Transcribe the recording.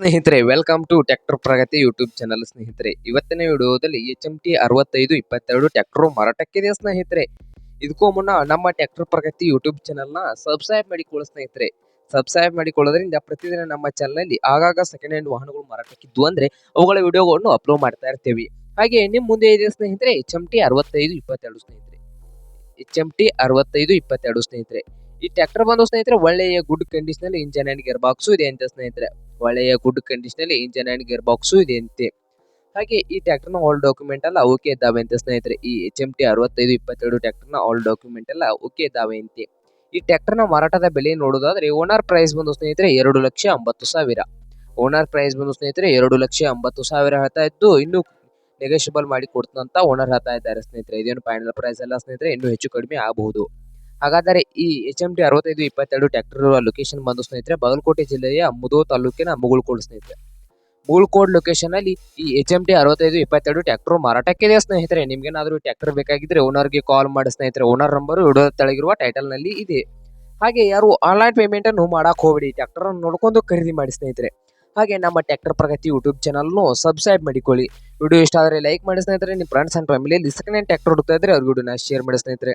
ಸ್ನೇಹಿತರೆ welcome to tractor Pragati YouTube channel ಸ್ನೇಹಿತರೆ. ಇವತ್ತಿನ ವಿಡಿಯೋದಲ್ಲಿ ಎಚ್ ಎಂ ಟಿ ಅರವತ್ತೈದು, ಇಪ್ಪತ್ತೆರಡು ಟ್ರ್ಯಾಕ್ಟರ್ ಮಾರಾಟಕ್ಕಿದೆ ಸ್ನೇಹಿತರೆ? ಇದಕ್ಕೂ ಮುನ್ನ ನಮ್ಮ ಟ್ರ್ಯಾಕ್ಟರ್ ಪ್ರಗತಿ ಯೂಟ್ಯೂಬ್ ಚಾನಲ್ನ ಸಬ್ಸ್ಕ್ರೈಬ್ ಮಾಡಿಕೊಳ್ಳಿ ಸ್ನೇಹಿತರೆ. ಸಬ್ಸ್ಕ್ರೈಬ್ ಮಾಡಿಕೊಳ್ಳೋದ್ರಿಂದ ಪ್ರತಿದಿನ ನಮ್ಮ ಚಾನಲಲ್ಲಿ ಆಗಾಗ ಸೆಕೆಂಡ್ ಹ್ಯಾಂಡ್ ವಾಹನಗಳು ಮಾರಾಟಕ್ಕಿದ್ದು ಅಂದ್ರೆ ಅವುಗಳ ವಿಡಿಯೋಗಳನ್ನು ಅಪ್ಲೋಡ್ ಮಾಡ್ತಾ ಇರ್ತೀವಿ. ಹಾಗೆ ನಿಮ್ಮ ಮುಂದೆ ಇದೆ ಸ್ನೇಹಿತರೆ? ಎಚ್ ಎಂ ಟಿ ಅರವತ್ತೈದು, ಇಪ್ಪತ್ತೆರಡು ಸ್ನೇಹಿತರೆ. ಎಚ್ ಎಂ ಟಿ ಅರವತ್ತೈದು, ಇಪ್ಪತ್ತೆರಡು ಸ್ನೇಹಿತರೆ. ಈ ಟ್ರ್ಯಾಕ್ಟರ್ ಬಂದು ಸ್ನೇಹಿತರೆ, ಒಳ್ಳೆಯ good condition engine and gear box ಇದೆ ಅಂತ ಸ್ನೇಹಿತರೆ. ಒಳ್ಳೆಯ good condition engine and gear box ಇದೆ ಅಂತೆ. ಹಾಗೆ ಈ ಟ್ರ್ಯಾಕ್ಟರ್ನ ಆಲ್ ಡಾಕ್ಯುಮೆಂಟ್ ಎಲ್ಲ ಓಕೆ ಇದ್ದಾವೆ ಅಂತ ಸ್ನೇಹಿತರೆ. ಈ ಎಚ್ ಎಂ ಟಿ ಅರವತ್ತೈದು, ಇಪ್ಪತ್ತೆರಡು ಟ್ರ್ಯಾಕ್ಟರ್ನ ಆಲ್ ಡಾಕ್ಯುಮೆಂಟ್ ಎಲ್ಲ ಓಕೆ ಇದ್ದಾವೆ ಅಂತೆ. ಈ ಟ್ರ್ಯಾಕ್ಟರ್ನ ಮಾರಾಟದ ಬೆಲೆ ನೋಡೋದಾದ್ರೆ ಓನರ್ ಪ್ರೈಸ್ ಬಂದು ಸ್ನೇಹಿತರೆ ಎರಡು ಲಕ್ಷ ಅಂಬತ್ತು ಸಾವಿರ. ಓನರ್ ಪ್ರೈಸ್ ಬಂದು ಸ್ನೇಹಿತರೆ ಎರಡು ಲಕ್ಷ ಎಂಬತ್ತು ಸಾವಿರ ಹೇಳ್ತಾ ಇದ್ದು, ಇನ್ನು ನೆಗೋಷಿಯಬಲ್ ಮಾಡಿ ಕೊಡ್ತಂತ ಓನರ್ ಹೇಳ್ತಾ ಇದ್ದಾರೆ ಸ್ನೇಹಿತರೆ. ಇದೇನು ಫೈನಲ್ ಪ್ರೈಸ್ ಎಲ್ಲ ಸ್ನೇಹಿತರೆ, ಇನ್ನೂ ಹೆಚ್ಚು ಕಡಿಮೆ ಆಗಬಹುದು. ಹಾಗಾದರೆ ಈ ಎಚ್ ಎಂ ಟಿ ಅರವತ್ತೈದು, ಇಪ್ಪತ್ತೆರಡು ಟ್ರ್ಯಾಕ್ಟರ್ ಲೊಕೇಶನ್ ಬಂದು ಸ್ನೇಹಿತರೆ, ಬಾಗಲಕೋಟೆ ಜಿಲ್ಲೆಯ ಮುದೋ ತಾಲೂಕಿನ ಮುಗುಳ್ಕೋಡ್ ಸ್ನೇಹಿತರೆ. ಮುಗುಳ್ಕೋಡ್ ಲೊಕೇಶನ್ ಅಲ್ಲಿ ಈ ಎಚ್ ಎಂ ಟಿ ಅರವತ್ತೈದು, ಇಪ್ಪತ್ತೆರಡು ಟ್ರ್ಯಾಕ್ಟರ್ ಮಾರಾಟಕ್ಕಿದೆ ಸ್ನೇಹಿತರೆ? ನಿಮ್ಗೇನಾದರೂ ಟ್ರ್ಯಾಕ್ಟರ್ ಬೇಕಾಗಿದ್ರೆ ಓನರ್ಗೆ ಕಾಲ್ ಮಾಡಿ ಸ್ನೇಹಿತರೆ. ಓನರ್ ನಂಬರ್ ವಿಡಿಯೋ ತೆಳಗಿರುವ ಟೈಟಲ್ನಲ್ಲಿ ಇದೆ. ಹಾಗೆ ಯಾರು ಆನ್ಲೈನ್ ಪೇಮೆಂಟ್ ಅನ್ನು ಮಾಡಕ್ ಹೋಗಬೇಡಿ. ಟ್ರ್ಯಾಕ್ಟರ್ ಅನ್ನು ನೋಡ್ಕೊಂಡು ಖರೀದಿ ಮಾಡಿ ಸ್ನೇಹಿತರೆ. ಹಾಗೆ ನಮ್ಮ ಟ್ಯಾಕ್ಟರ್ ಪ್ರಗತಿ ಯೂಟ್ಯೂಬ್ ಚಾನಲ್ನು ಸಬ್ಸ್ಕ್ರೈಬ್ ಮಾಡಿಕೊಳ್ಳಿ. ವಿಡಿಯೋ ಇಷ್ಟ ಆದರೆ ಲೈಕ್ ಮಾಡಿ ಸ್ನೇಹಿತರೆ. ನಿಮ್ಮ ಫ್ರೆಂಡ್ಸ್ ಅಂಡ್ ಫ್ಯಾಮಿಲಿಯಲ್ಲಿ ಸೆಕೆಂಡ್ ಹ್ಯಾಂಡ್ ಟ್ರ್ಯಾಕ್ಟರ್ ಹುಡುಕ್ತಾ ಇದ್ರೆ ಅವ್ರಿಗೆ ಶೇರ್ ಮಾಡಿ ಸ್ನೇಹಿತರೆ.